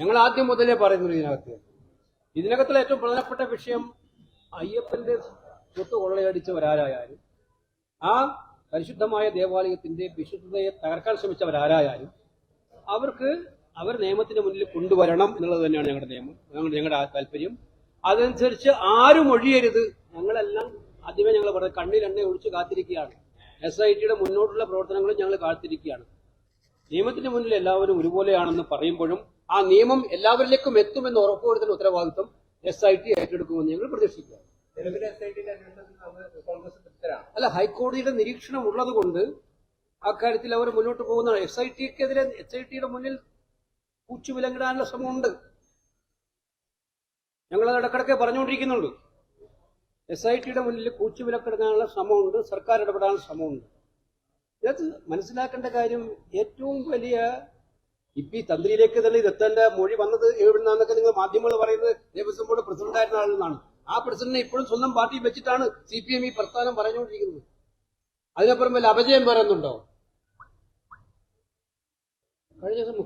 ഞങ്ങൾ ആദ്യം മുതലേ പറയുന്നു ഇതിനകത്ത്. ഇതിനകത്തുള്ള ഏറ്റവും പ്രധാനപ്പെട്ട വിഷയം അയ്യപ്പന്റെ സ്വത്ത് കൊള്ളയടിച്ചവരാരായാലും ആ പരിശുദ്ധമായ ദേവാലയത്തിന്റെ വിശുദ്ധതയെ തകർക്കാൻ ശ്രമിച്ചവരാരായാലും അവർക്ക് അവർ നിയമത്തിന്റെ മുന്നിൽ കൊണ്ടുവരണം എന്നുള്ളത് തന്നെയാണ് ഞങ്ങളുടെ നിയമം. ഞങ്ങളുടെ ഞങ്ങളുടെ താല്പര്യം. അതനുസരിച്ച് ആരും ഒഴിയരുത്. ഞങ്ങളെല്ലാം ആദ്യമേ ഞങ്ങൾ പറഞ്ഞത് കണ്ണിൽ എണ്ണ ഒഴിച്ച് കാത്തിരിക്കുകയാണ്. എസ് ഐ ടിയുടെ മുന്നോട്ടുള്ള പ്രവർത്തനങ്ങളും ഞങ്ങൾ കാത്തിരിക്കുകയാണ്. നിയമത്തിന്റെ മുന്നിൽ എല്ലാവരും ഒരുപോലെയാണെന്ന് പറയുമ്പോഴും ആ നിയമം എല്ലാവരിലേക്കും എത്തുമെന്ന് ഉറപ്പുവരുത്തുന്ന ഉത്തരവാദിത്വം എസ് ഐ ടി ഏറ്റെടുക്കുമെന്ന് ഞങ്ങൾ പ്രതീക്ഷിക്കുക അല്ല ഹൈക്കോടതിയുടെ നിരീക്ഷണം ഉള്ളത് കൊണ്ട് അക്കാര്യത്തിൽ അവർ മുന്നോട്ട് പോകുന്നതാണ്. എസ് ഐ ടിക്കെതിരെ എസ് ഐ ടിയുടെ മുന്നിൽ കൂച്ചുവിലങ്ങിടാനുള്ള ശ്രമമുണ്ട്. ഞങ്ങളത് ഇടക്കിടക്കെ പറഞ്ഞുകൊണ്ടിരിക്കുന്നുണ്ട്. എസ് ഐ ടിയുടെ മുന്നിൽ കൂച്ചുവിലക്കിടാനുള്ള ശ്രമമുണ്ട്. സർക്കാർ ഇടപെടാനുള്ള ശ്രമമുണ്ട്. ഇതിനകത്ത് മനസ്സിലാക്കേണ്ട കാര്യം ഏറ്റവും വലിയ ഇപ്പൊ ഈ തന്ത്രിയിലേക്ക് തന്നെ ഇതെത്തേണ്ട മൊഴി വന്നത് എവിടുന്നാന്നൊക്കെ നിങ്ങൾ മാധ്യമങ്ങൾ പറയുന്നത് ദേവസ്വം ബോർഡ് പ്രസിഡന്റായിരുന്ന ആളെന്നാണ് ആ പ്രസിഡന്റിനെ ഇപ്പോഴും സ്വന്തം പാർട്ടി വെച്ചിട്ടാണ് സി പി എം ഈ പ്രസ്ഥാനം പറഞ്ഞുകൊണ്ടിരിക്കുന്നത്. അതിനപ്പുറം വല്ല അപജയം പറയുന്നുണ്ടോ? കഴിഞ്ഞ ദിവസം